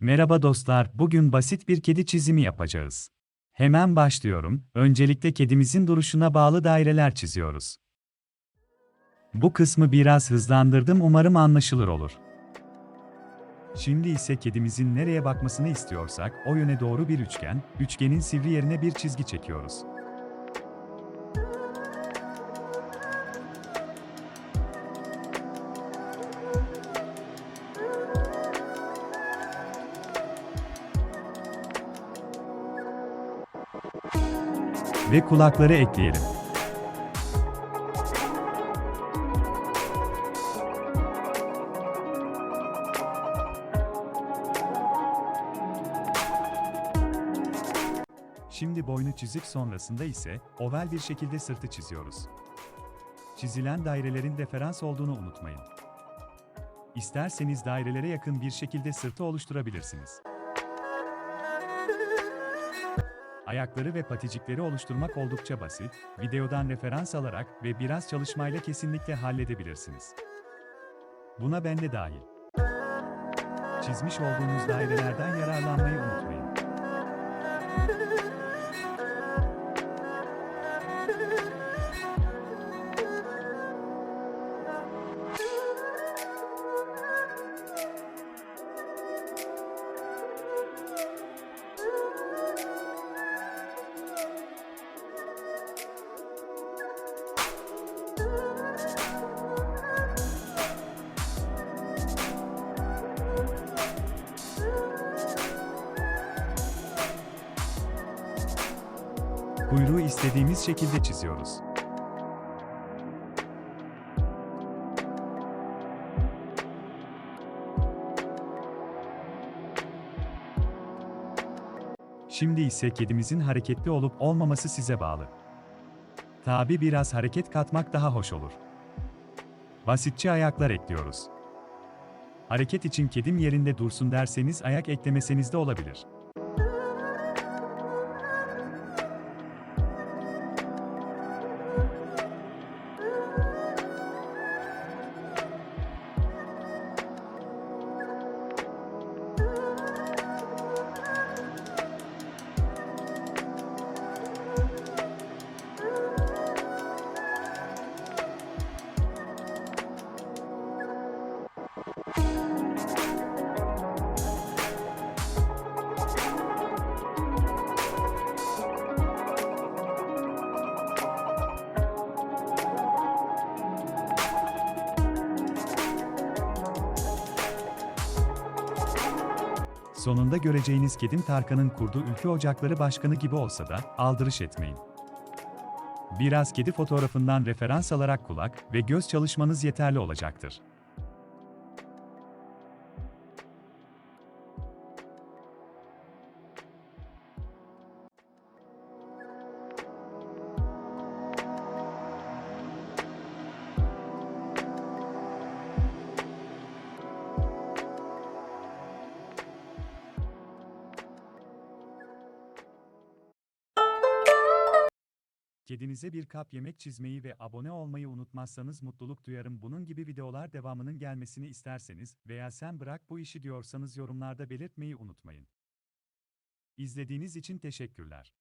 Merhaba dostlar, bugün basit bir kedi çizimi yapacağız. Hemen başlıyorum. Öncelikle kedimizin duruşuna bağlı daireler çiziyoruz. Bu kısmı biraz hızlandırdım, umarım anlaşılır olur. Şimdi ise kedimizin nereye bakmasını istiyorsak, o yöne doğru bir üçgen, üçgenin sivri yerine bir çizgi çekiyoruz. Ve kulakları ekleyelim. Şimdi boynu çizik sonrasında ise oval bir şekilde sırtı çiziyoruz. Çizilen dairelerin referans olduğunu unutmayın. İsterseniz dairelere yakın bir şekilde sırtı oluşturabilirsiniz. Ayakları ve paticikleri oluşturmak oldukça basit, videodan referans alarak ve biraz çalışmayla kesinlikle halledebilirsiniz. Buna ben de dahil. Çizmiş olduğunuz dairelerden yararlanmayı unutmayın. Kuyruğu istediğimiz şekilde çiziyoruz. Şimdi ise kedimizin hareketli olup olmaması size bağlı. Tabi biraz hareket katmak daha hoş olur. Basitçe ayaklar ekliyoruz. Hareket için kedim yerinde dursun derseniz ayak eklemeseniz de olabilir. Sonunda göreceğiniz kedim Tarkan'ın kurduğu Ülke Ocakları Başkanı gibi olsa da aldırış etmeyin. Biraz kedi fotoğrafından referans alarak kulak ve göz çalışmanız yeterli olacaktır. Kedinize bir kap yemek çizmeyi ve abone olmayı unutmazsanız mutluluk duyarım. Bunun gibi videolar devamının gelmesini isterseniz veya sen bırak bu işi diyorsanız yorumlarda belirtmeyi unutmayın. İzlediğiniz için teşekkürler.